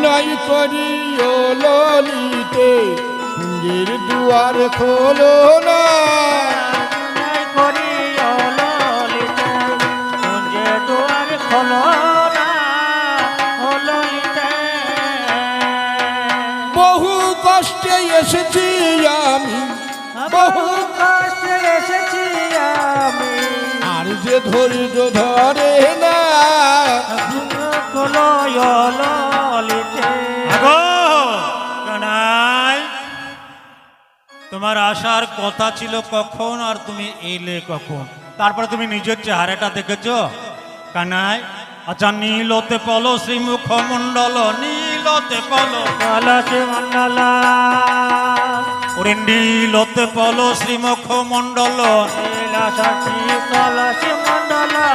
বিনয় করি ও ললিতে কুঞ্জের দুয়ার খোলো না। বহু কষ্টে এসেছি আমি। বহু কষ্টে এসেছি আমি। আর যে ধৈর্য ধরে না। খোলো তোমার আসার কথা ছিল কখন আর তুমি এলে কখন? তারপরে তুমি নিজের চেহারাটা দেখেছ? কানাই আচ্ছা নীলতে পলো শ্রীমুখ মণ্ডল নীলতে পলো। ওরে নীলতে পলো শ্রীমুখ মণ্ডল লীলাসী কলসি মণ্ডলা।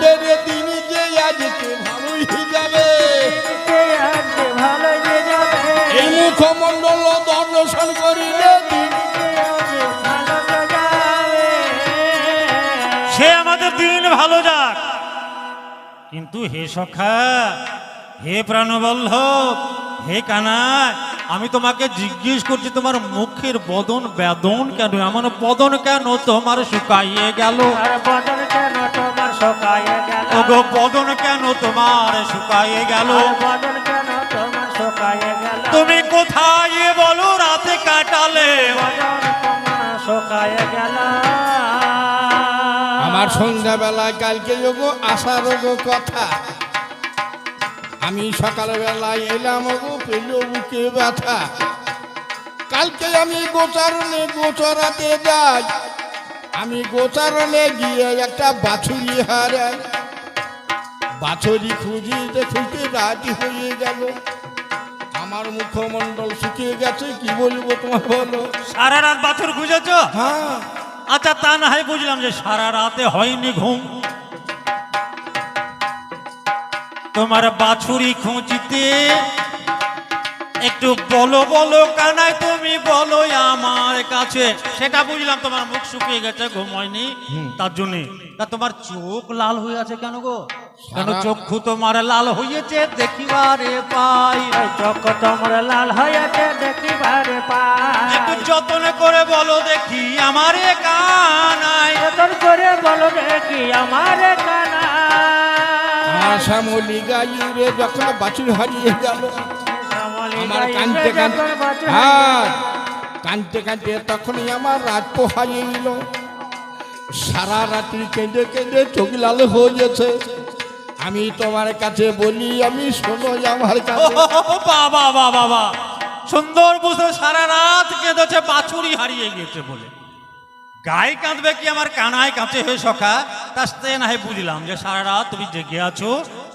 ওদের দিন যে আজকে ভালোই যাবে। এই মুখমণ্ডল দর্শন করিলে সে আমাদের দিন ভালো যাক। কিন্তু হে সখা হে প্রাণবল্লভ হে কানাই আমি তোমাকে জিজ্ঞেস করছি তোমার মুখের বদন বেদন কেন? এমন বদন কেন তোমার শুকাইয়ে গেল? বদন কেন তোমার শোকায় গেল। ওগো বদন কেন তোমার শুকাইয়ে গেল? বদন কেন তোমার শোকায় গেল? তুমি কোথায় বলো রাতে কাটালে? বদন তোমার শোকায় গেল। আমার সন্ধ্যাবেলায় কালকে যোগো আসার গো কথা। আমি সকালবেলায় এলাম গো পেল বুকে ব্যথা। কালকে আমি গোচারণে গোচরাতে যাই। আমি গোচারণে গিয়ে একটা বাছুরি হারাই। বাছুরি খুঁজিতে খুঁজতে রাজি হয়ে গেল। আমার মুখমণ্ডল শুকিয়ে গেছে কি বলব তোমার বলো? সারা রাত বাছুর খুঁজেছ? হ্যাঁ। আচ্ছা তা না হয় বুঝলাম যে সারা রাতে হয়নি ঘুম। তোমার বাছুরি খুঁজিতে একটু বলো বলো কানাই তুমি বলো আমার কাছে। সেটা বুঝলাম তোমার মুখ শুকিয়ে গেছে ঘুম হয়নি তার জন্য তা তোমার চোখ লাল হয়ে আছে কেন গো? কেন চক্ষু তোমার লাল হয়েছে দেখিবারে পাই? চোখ তোমার লাল হয়েছে দেখিবারে একটু পাই যত্ন করে বলো দেখি আমারে কানাই যতন করে বলো দেখি আমার কানা আমার শ্যামলি গাইরে যখন বাছুর হারিয়ে গেল। আমার কানতে কানতে হ্যাঁ কানতে কানতে তখনই আমার রাত পোহাইয়ে এল সারা রাত্রি কেঁদে কেঁদে চোখ লাল হয়ে গেছে। আমি তোমার কাছে বলি আমি শোনো আমার কাছে। বাবা বাবা বাবা সুন্দর বুঝে সারা রাত কেঁদেছে বাছুরি হারিয়ে গেছে বলে। গায়ে কাঁদবে কি আমার কানায় কাঁচে হয়ে সখা? তার না হয় বুঝলাম যে সারা রাত তুমি জেগে আছো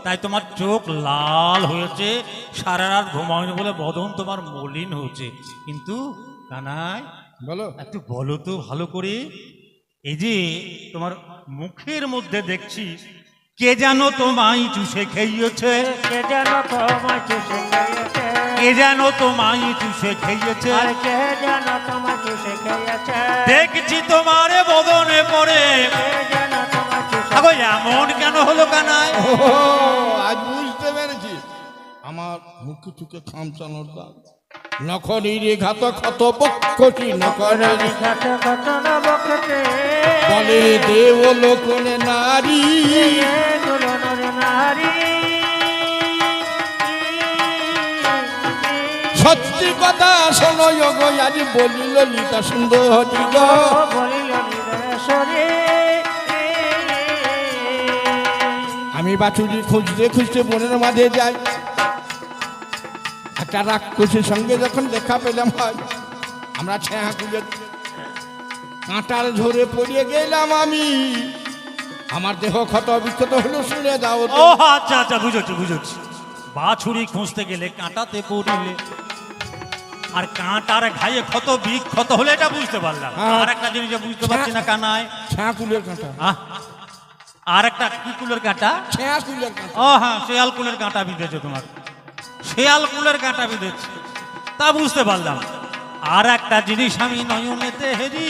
তাই তোমার চোখ লাল হয়েছে সারা রাত ঘুমাওনি বলে বদন তোমার মলিন হয়েছে। কিন্তু কানাই বলো। একটু বলো তো ভালো করে। এই যে তোমার মুখের মধ্যে দেখছি কে যেন তোমায় চুষে খেয়েছে? কে যেন তোমার চুষে খেয়েছে? কে যেন তোমায় চুষে খেয়েছে? কে যেন চুষে খেয়েছে? দেখছি তোমারে বদনে পড়ে। কে আজ বুঝতে আমার মুখে চুকে খামচানোর দাম নখরিরে ঘাত ক্ষত বকতে বলে দেব লোকনে নারী। সত্যি কথা শোনো গো আজ বলি ললিতা সুন্দরী আমি বাছুরি খুঁজতে খুঁজতে বনের মাঝে যাই। একটা রাক্ষসের সঙ্গে যখন দেখা পেলাম হয় আমরা ছেঁয়া খুঁজে কাঁটার ঝরে পড়িয়ে গেলাম আমি। আমার দেহ ক্ষত বিক্ষত হলো শুনে দাও। ও আচ্ছা আচ্ছা বুঝেছি বুঝেছি। বাছুরি খুঁজতে গেলে কাঁটাতে পড়িলে। আর কাঁটার ঘায়ে ক্ষত বিষ ক্ষত হলে এটা বুঝতে পারলাম। হ্যাঁ। আর একটা জিনিস বুঝতে পারছি না কানায়। ছ্যাঁকুলের কাঁটা। আর একটা কি কুলের কাঁটা? ছ্যাঁকুলের কাঁটা। ও হ্যাঁ শেয়াল কুলের কাঁটা বিঁধেছে তোমার। শেয়াল কুলের কাঁটা বিঁধেছে। তা বুঝতে পারলাম। আর একটা জিনিস আমি নয়নেতে হেরি।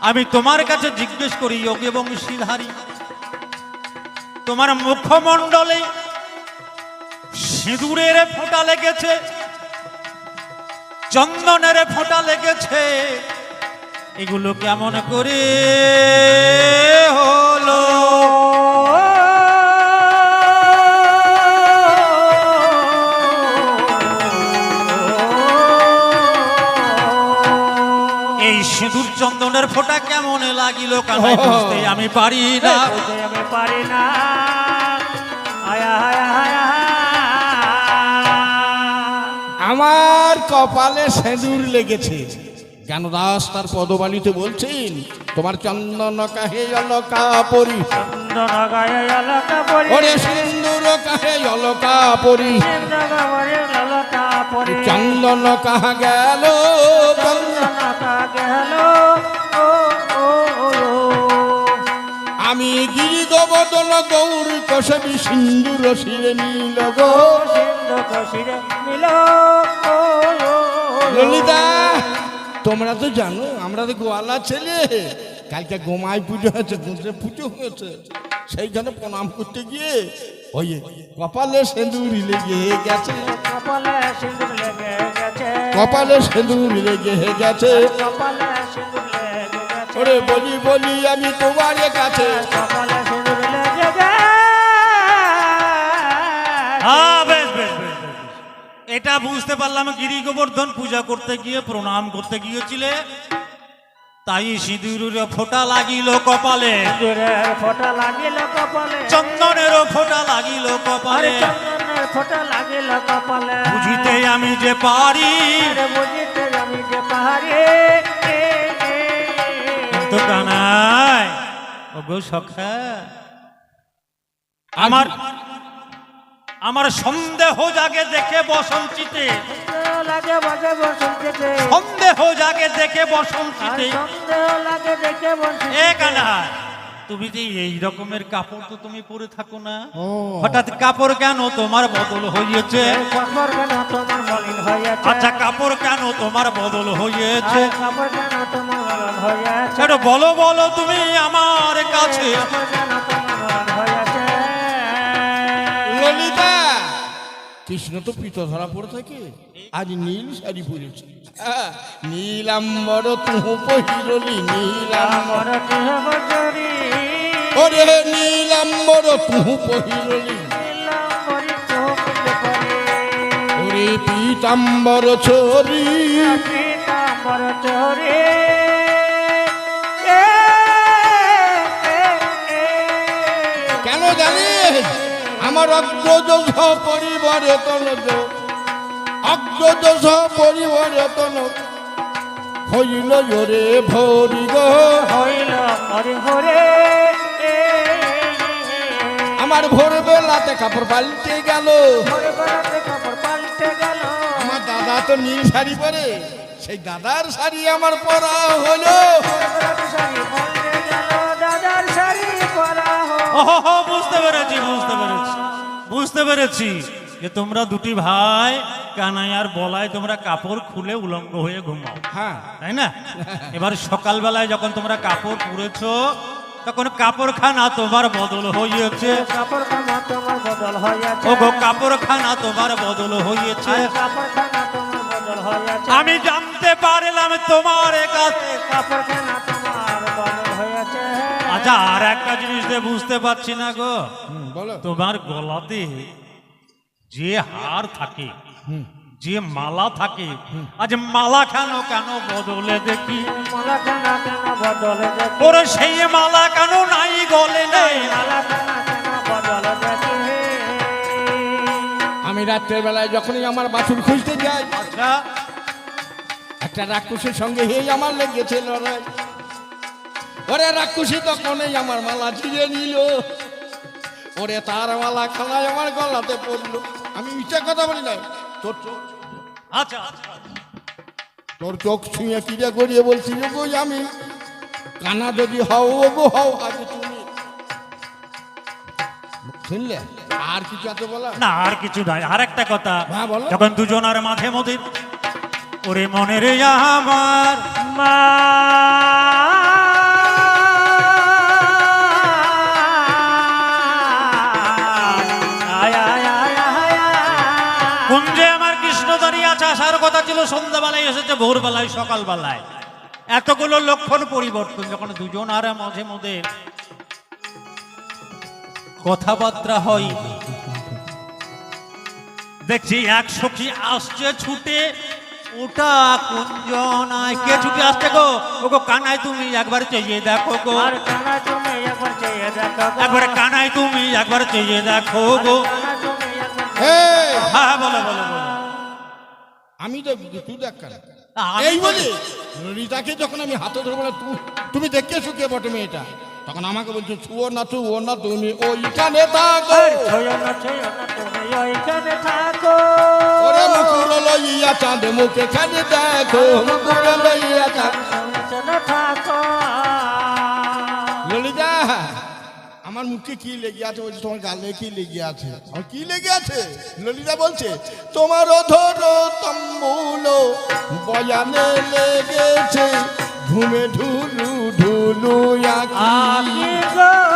আমি তোমার কাছে জিজ্ঞেস করি যোগ এবং শ্রীধারী তোমার মুখমণ্ডলে সিঁদুরের ফোঁটা লেগেছে চন্দনের ফোঁটা লেগেছে। এগুলো কেমন করে চন্দনের ফোঁটা কেমন লাগিল কানাই বুঝতে আমি পারি না। আমি পারি না। আয়া আমার কপালে সেঁদুর লেগেছে। কেন দাস তার পদবালিতে বলছেন তোমার চন্দন কাহে অলকা পরি। ওরে সিন্দুর কাহে অলকা পরি। চন্দন কাহা গেল। চন্দন চন্দন গেল। আমি গিরি গোবর্ধন গৌর কষবি সিন্দুর শিরে নীল গো। ও ও ও। ললিতা, তোমরা তো জানো, আমরা তো গোয়ালা ছেলে। কালকে গোমাই পুজো হয়েছে গুঁজে পুজো হয়েছে। সেইখানে প্রণাম করতে গিয়ে ওই কপালে সেঁদুর লেগে গেছে। কপালে সিঁদুর লেগে গেছে। কপালে সেঁদুর লেগে গেছে। কপালে সিঁদুর ওরে বলি বলি আমি তোমার কাছে। হ্যাঁ বেশ বেশ বেশ বেশ, বেশ। এটা বুঝতে পারলাম গিরি গোবর্ধন পূজা করতে গিয়ে প্রণাম করতে গিয়েছিলে। তাই সিঁদুরের ফোঁটা লাগিল কপালে। সিঁদুরের লাগিল কপালে চন্দনেরও ফোঁটা লাগিল কপালে চন্দনের ফোঁটা লাগিল কপালে। বুঝিতে আমি যে পারি। বুঝিতে আমি যে পাহাড়ি তো কানাই ওগো সখা আমার আমার সন্দেহ জাগে দেখে বসন্তীতে। লাগে বসন্তীতে। সন্দেহ জাগে দেখে বসন্তীতে। সন্দেহ লাগে দেখে বসন্তীতে। এ কানাই তুমি যে এই রকমের কাপড় তো তুমি পরে থাকো না। হঠাৎ কাপড় কেন তোমার বদল হইয়াছে? আচ্ছা কাপড় কেন তোমার বদল হইয়াছে? সেটা বলো বলো তুমি আমার কাছে। ললিতা! কৃষ্ণ তো পিত ধরা পড়ে থাকে। আজ নীল শাড়ি পরেছে। নীলাম্বর তুহু পহিরলি নীলাম্বর। আমার ওরে নীলাম্বর তুহু পড়ে ওরে পীতাম্বর ছড়ি পীতাম্বর চরে এ, এ। কেন জানিস আমার অগ্রদোষ পরিবর্তন অগ্রদোষ পরিবর্তন হইল জোরে ভরি গো হইল হরে হরে আমার ভোরবেলাতে কাপড় পাল্টে গেল। আমার দাদা তো নীল শাড়ি পরে সেই দাদার শাড়ি আমার পরা হলো। বুঝতে পেরেছি বুঝতে পেরেছি বুঝতে পেরেছি যে তোমরা দুটি ভাই কানাই আর বলায় তোমরা কাপড় খুলে উলঙ্গ হয়ে ঘুমাও। হ্যাঁ। তাই না? এবার সকালবেলায় যখন তোমরা কাপড় পুড়েছো তখন কাপড়খানা তোমার বদল হয়েছে কাপড় খানা তোমার বদল হইয়াছে। ও গো কাপড়খানা তোমার বদল তোমার বদল হইয়াছে। আমি জানতে পারলাম তোমার কাছে। কাপড় তোমার বদল হইয়াছে। আচ্ছা আর একটা জিনিস দিয়ে বুঝতে পারছি না গো। তোমার গলাতে যে হার থাকে হুম। যে মালা থাকে আজ মালা কেন কেন বদলে দেখি? মালা খানা কেন বদল দেখি? ওরে সেই মালা কেন নাই গলে নেই মালা খানা কেন বদল দেখি? আমি রাত্রের বেলায় যখনই আমার বাছুর খুঁজতে যাই আচ্ছা। একটা রাক্ষসের সঙ্গে হেই আমার লেগেছে লড়াই ওরে রাক্ষসী তখনই আমার মালা ছিঁড়ে নিল। ওরে তার মালা খানায় আমার গলাতে পড়ল। আমি মিথ্যা কথা বলি না তোর চোখ আচ্ছা আচ্ছা। তোর চোখ ছুঁয়ে কিরে গড়িয়ে বলছি গো আমি কানা যদি হও ও গো হও আগে তুমি শুনলে? আর কিছু আছে বলা না আর কিছু নাই আর একটা কথা। হ্যাঁ। যখন দুজনের মাঝে মধ্যে ওরে মনে রে আমার মা ছিল সন্ধ্যাবেলায় এসেছে ভোরবেলায় সকালবেলায়। এতগুলো লক্ষণ পরিবর্তন যখন দুজন আর মাঝে মধ্যে কথাবার্তা হয় দেখছি এক সখী আসছে ছুটে। ওটা কুঞ্জনায় কে ছুটে আসছে গো? ও গো কানাই তুমি একবার চেয়ে দেখো গো। আর কানা তুমি একবার চেয়ে দেখো গো। একবার কানাই তুমি একবার চেয়ে দেখো গো। হ্যাঁ বলো বলো বলো। আমি তো তুই দেখ কেন? এই বলি রীতাকে যখন আমি হাতে ধরবো না তুমি দেখে শুকিয়ে বটে মেয়েটা। তখন আমাকে বলছো ছুও না ছুও না তুমি ওইখানে থাকো। ওইখানে থাকো। ওরে মুকুর লইয়া চাঁদ মুখে খানে দেখো মুকুর লইয়া চাঁদ। আমার মুখে কি লেগে আছে? বলছে, তোমার গালে কি লেগে আছে? আমার কি লেগে আছে? ললিতা বলছে, তোমার ধর তম্বুল বয়ানে লেগেছে, ঘুমে ঢুলু ঢুলু আঁকি।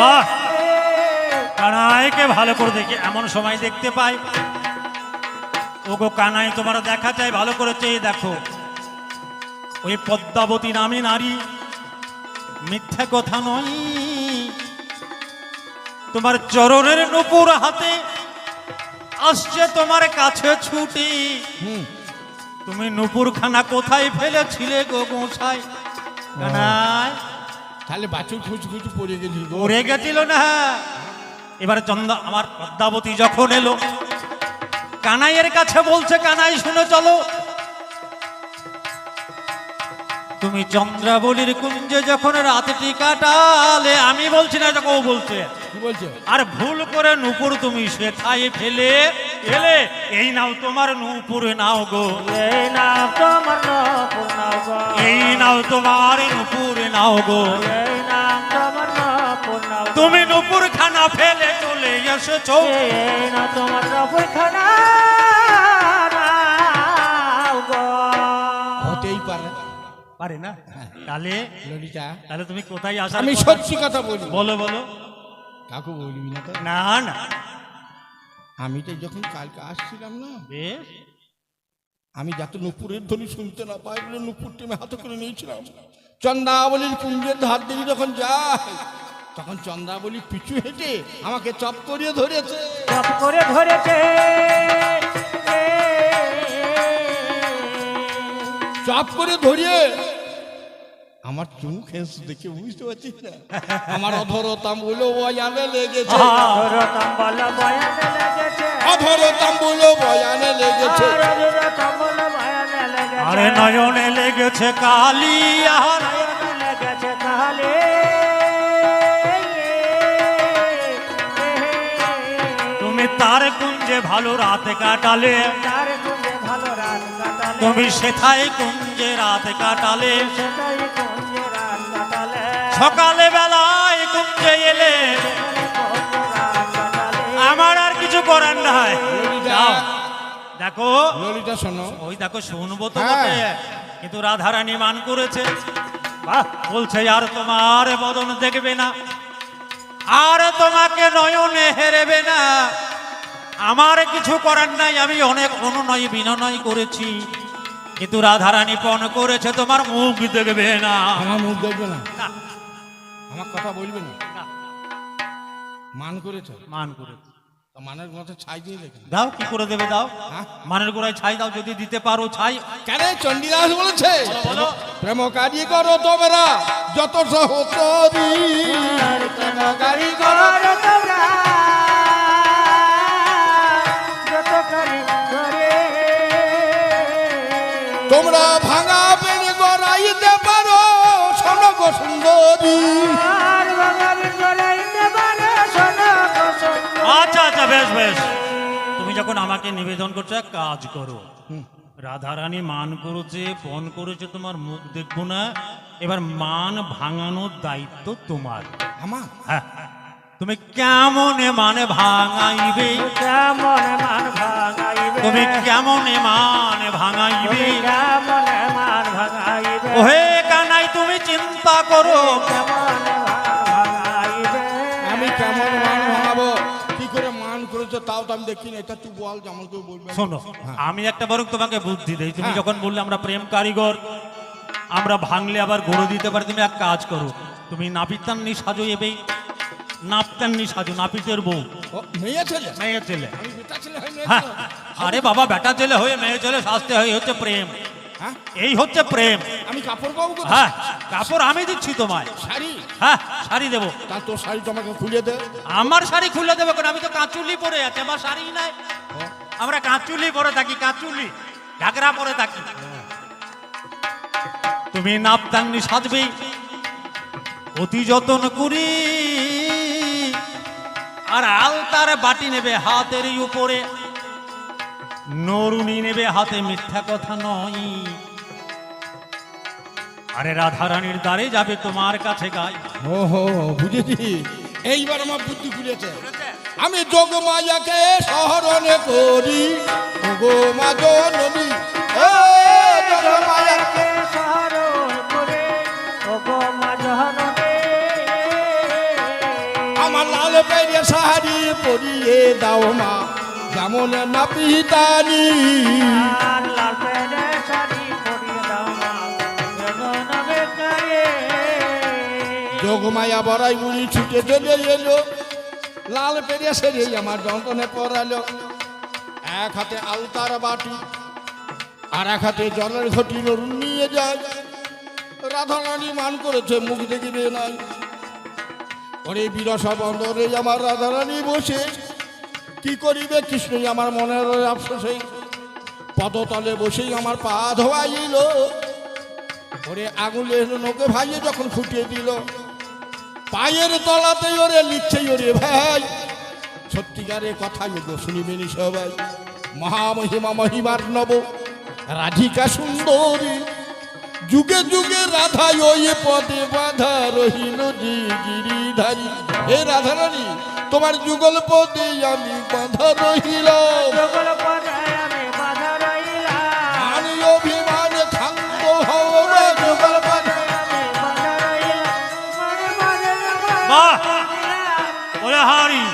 বাহ কানাইকে ভালো করে দেখি এমন সময় দেখতে পাই। ওগো কানাই তোমার দেখা চাই ভালো করে চেয়ে দেখো। ওই পদ্মাবতী নামে নারী মিথ্যা কথা নয়। তোমার চরণের নুপুর হাতে আসছে তোমার কাছে ছুটি। তুমি নুপুর খানা কোথায় ফেলেছিলে গো গোসাই? কানাই তাহলে বাছুর খুঁজ পড়ে গেছিল। গো পড়ে গেছিল না। এবারে চন্দা আমার পদ্মাবতী যখন এলো কানাইয়ের কাছে বলছে কানাই শুনে চলো। তুমি চন্দ্রাবলীর কুঞ্জে যখন রাতটি কাটালে আমি বলছি না এটা কেউ বলছে। আর ভুল করে নুপুর তুমি শেখায় ফেলে এলে এই নাও তোমার নুপুর নাও গো। এই নাম তোমার নপুর নাও গো। এই নাও তোমার নুপুর নাও গো। এই নাম তোমার নপুর নাও গো। তুমি নুপুর খানা ফেলে চলে এসেছ। এই না তোমার নপুর খানা হতেই পারে। পারে না? তাহলে ললিতা তাহলে তুমি কোথায় আসা আমি সত্যি কথা বলি। বলো বলো। কাকু বলবি না তো? না না। আমি তো যখন কালকে আসছিলাম না বেশ। আমি যাতে নুপুরের ধ্বনি শুনতে না পাই বলে নুপুরটি টিমে হাতে করে নিয়েছিলাম। চন্দ্রাবলীর কুঞ্জের ধার দিকে যখন যায় তখন চন্দ্রাবলী পিছু হেঁটে আমাকে চপ করিয়ে ধরেছে। চপ করে ধরেছে। চপ করে ধরিয়ে আমার চুমু খেস দেখে বুঝতে পারছিস না। আমার অধর তাম্বুলো বয়ানে লেগেছে। রতম বল বয়ানে লেগেছে। অধর তাম্বুলো বয়ানে লেগেছে। আর রতম বল বয়ানে লেগেছে। আরে নয়নে লেগেছে কালি আর লেগেছে কালে। তুমি তার কুঞ্জে ভালো রাত কাটালে। তার কুঞ্জে ভালো রাত কাটালে। তুমি সেথায় কুঞ্জে রাত কাটালে। সেটাই কুঞ্জে রাত কাটালে সকালে বেলায় কুঞ্জে এলে আমার আর কিছু করার নাই। দেখো ললিতা শোনো। ওই দেখো শুনব তো হ্যাঁ। কিন্তু রাধারানী মান করেছে। বাহ বলছে আর তোমার বদন দেখবে না। আর তোমাকে নয়নে হেরেবে না। আমার কিছু করার নাই। আমি অনেক অনুনয় বিনয় করেছি। কিন্তু রাধারানী পণ করেছে তোমার মুখ দেখবে না। আমার মুখ দেখবে না, আমার কথা বলবে না? মান করেছে? মান করেছে। মানের মতো ছাই দিয়ে দেখি দাও কি করে দেবে দাও? হ্যাঁ? মানের গোড়ায় ছাই দাও যদি দিতে পারো ছাই। কেন? চণ্ডীদাস বলেছে প্রেম কাজী করো তোমরা যত তোমরা যত করি করে তোমরা আচ্ছা আচ্ছা বেশ বেশ। তুমি যখন আমাকে নিবেদন করছ এক কাজ করো। রাধারানী মান করেছে পণ করেছে তোমার মুখ দেখব না। এবার মান ভাঙানোর দায়িত্ব তোমার। আমার? হ্যাঁ। তুমি কেমন মানে ভাঙাইবে? কেমন মান ভাঙাইবে? তুমি কেমন মানে ভাঙাইবে? কেমন মান ভাঙাইবে? ওহে চিন্তা করো আমি কেমন মান ভাঙাবো কি করে মান করেছ তাও তো আমি দেখি না এটা তুই বল যেমন কেউ বলবে শোনো আমি একটা বরং তোমাকে বুদ্ধি দিই। তুমি হ্যাঁ। যখন বললে আমরা প্রেম কারিগর আমরা ভাঙলে আবার গড়ে দিতে পারি তুমি এক কাজ করো। তুমি নাপিতান্নি সাজো এবেই নাপতান্নি সাজো নাপিতের বউ। মেয়ে ছেলে? মেয়ে ছেলে। ছেলে হয়ে হ্যাঁ। আরে বাবা বেটা ছেলে হয়ে মেয়ে ছেলে সাজতে হয়ে হচ্ছে প্রেম। হ্যাঁ এই হচ্ছে প্রেম। আমি কাপড় পাবো হ্যাঁ কাপড় আমি দিচ্ছি তোমায়। শাড়ি? হ্যাঁ শাড়ি দেবো। তা তোর শাড়ি তোমাকে খুলে দে। আমার শাড়ি খুলে দেবো কেন? আমি তো কাঁচুলি পরে আছি আমার শাড়ি নাই। আমরা কাঁচুলি পরে থাকি কাঁচুলি। ঘাগরা পরে থাকি। তুমি নাপ নাপতাঙ্গি সাজবে অতি যতন করি। আর আলতার বাটি নেবে হাতের উপরে। নরুনি নেবে হাতে মিথ্যা কথা নয়। আরে রাধারানীর দ্বারে যাবে তোমার কাছে গাই। ও হো বুঝেছি। এইবার আমার বুদ্ধি খুলেছে। আমি যোগ মায়াকে শহরণে করি। গো মা জননী এ যোগ মায়াকে স্মরণ করে। গো মা জননী আমার লাল পেরে শাড়ি পরিয়ে দাও মা। যেমন না। পিতানি করে বড়াই বুড়ি ছুটে চলে এলো। লাল পেরিয়ে সেরে আমার যন্ত্রণে পড়ালো। এক হাতে আলতার বাটি আর এক হাতে জলের ঘটি নরুন নিয়ে যায়। রাধারানী মান করেছে মুখ দেখিবে নাই। ওরে বিরসা বন্দরে আমার রাধারানী বসে। কি করিবে কৃষ্ণই আমার মনের আফসোসে পদতলে বসেই আমার পা ধোয়াইল। ওরে আঙুলে নোকে ভাইয়ে যখন ফুটিয়ে দিল। পায়ের তলাতে ওরে লিখছে ওরে ভাই। সত্যিকারের কথা গো শুনিবেনি সবাই। মহামহিমা মহিমার নব, রাধিকা সুন্দরী। যুগে যুগে রাধা ওই পদে বাধা রহিল যে গিরিধারী। হে রাধারানী তোমার যুগল পদে আমি বাধা রহিল যুগল পদে আমি বাধা রইলাম আমি অভিমান খাঙ্গ হওয়া যুগল পদে আমি বাধা রইলাম মনে মনে বাহ! রইলাম। ওরে হারি।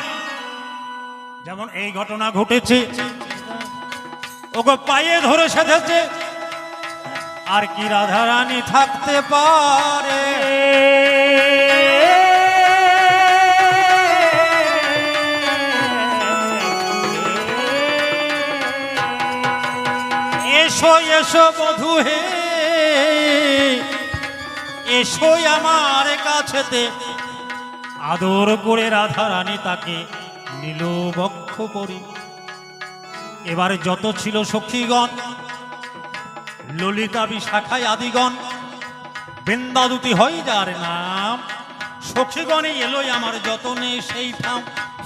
যেমন এই ঘটনা ঘটেছে ওকে পায়ে ধরে সেধেছে। আর কি রাধারানী থাকতে পারে? এসো এসো বধু হে। এসো আমার কাছেতে। আদর করে রাধারানী তাকে নিল বক্ষ করি। এবারে যত ছিল সখীগণ, ললিতা বিশাখায় আদিগণ বৃন্দাদুতি হই যার নাম। সখীগণে এলোই আমার যতনে সেই ঠাম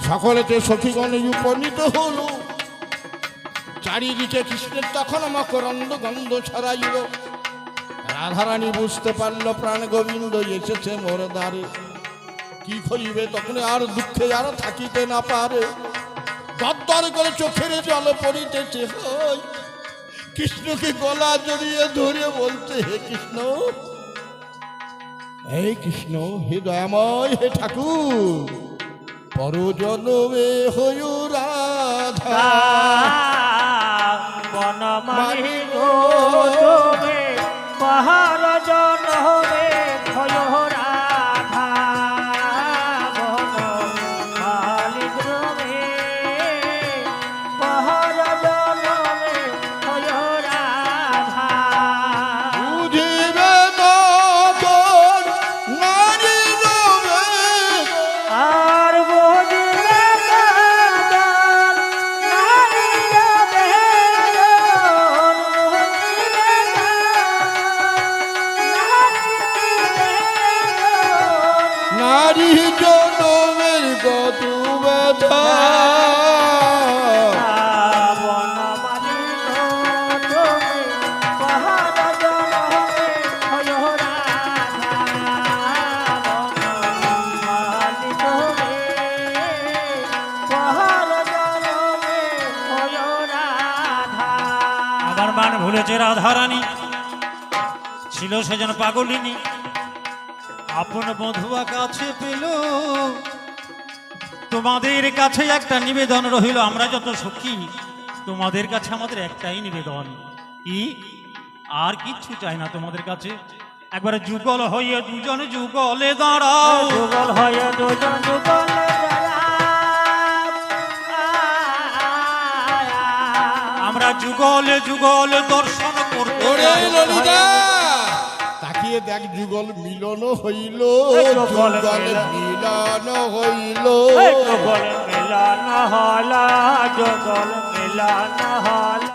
সকলেতে সখীগণে উপনীত হলো। চারিদিকে কৃষ্ণের তখন মকরন্দ গন্ধ ছড়াইল। রাধারানী বুঝতে পারল, প্রাণ গোবিন্দ এসেছে মোর দ্বারে। কি করিবে তখন আর দুঃখে আর থাকিতে না পারে। দরদর করে চোখের জল পড়িতেছে কৃষ্ণকে গলা জড়িয়ে ধরে বলতে, হে কৃষ্ণ হে কৃষ্ণ হে দয়াময় হে ঠাকুর, পরজনমে হয়ু রাধা। বনমালী গো তুমি পাহাড় পাগলিনী আপন বধুয়া কাছে পেল। তোমাদের কাছে একটা নিবেদন রহিল আমরা যত সুখী তোমাদের কাছে আমাদের একটাই নিবেদন। কি? আর কিচ্ছু চাই না তোমাদের কাছে। একবারে যুগল হইয়ে দুজন যুগলে দাঁড়াও। যুগল হয়ে দুজন যুগলে আমরা যুগলে যুগল দর্শন করতে তাকিয়ে দেখ যুগল মিলন হইল যুগল। মিলন হইল যুগল মিলন হল যুগল মিলন হল